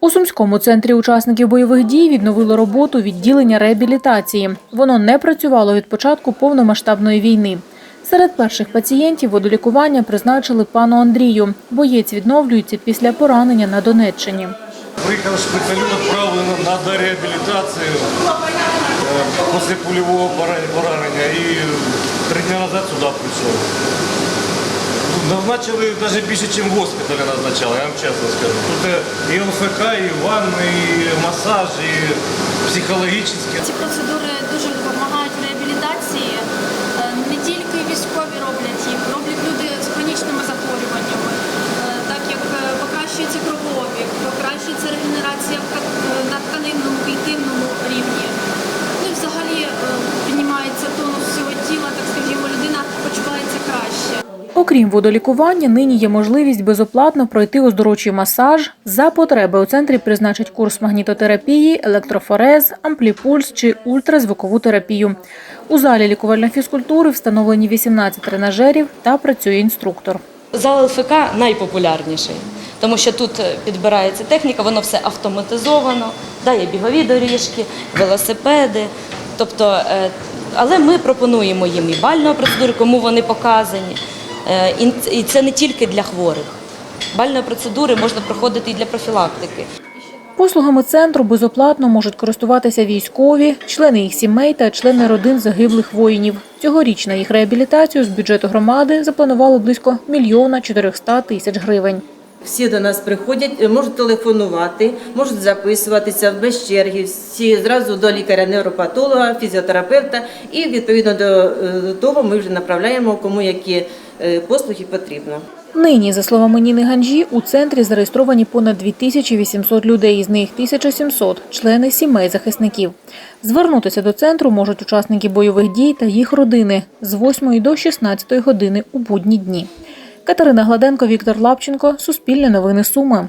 У Сумському центрі учасників бойових дій відновило роботу відділення реабілітації. Воно не працювало від початку повномасштабної війни. Серед перших пацієнтів водолікування призначили пану Андрію. Боєць відновлюється після поранення на Донеччині. Приїхав шпиталю, направили на, реабілітацію е, після пульового поранення і три дні назад сюди прийшов. Назначили навіть більше, ніж госпіталі назначали, я вам чесно скажу. Тут і ЛФК, і ванни, і масаж, і психологічні. Ці процедури дуже допомагають реабілітації. Окрім водолікування, нині є можливість безоплатно пройти оздоровчий масаж. За потреби у центрі призначать курс магнітотерапії, електрофорез, ампліпульс чи ультразвукову терапію. У залі лікувальної фізкультури встановлені 18 тренажерів та працює інструктор. Зал ЛФК найпопулярніший, тому що тут е, підбирається техніка, воно все автоматизовано, да, є бігові доріжки, велосипеди. Тобто, е, але ми пропонуємо їм і бальну процедуру, кому вони показані. Е, і- це не тільки для хворих. Бальної процедури можна проходити і для профілактики. Послугами центру безоплатно можуть користуватися військові, члени їх сімей та члени родин загиблих воїнів. Цьогоріч на їх реабілітацію з бюджету громади запланували близько мільйона 400 тисяч гривень. Всі до нас приходять, е, можуть телефонувати, можуть записуватися без черги. Всі зразу до лікаря невропатолога, фізіотерапевта, і відповідно до е, того ми вже направляємо кому які е, послуги потрібно. Нині, за словами Ніни Ганжі, у центрі зареєстровані понад 2800 людей, з них 1700 – члени сімей захисників. Звернутися до центру можуть учасники бойових дій та їх родини з 8 до 16 години у будні дні. Катерина Гладенко, Віктор Лапченко, Суспільне новини Суми.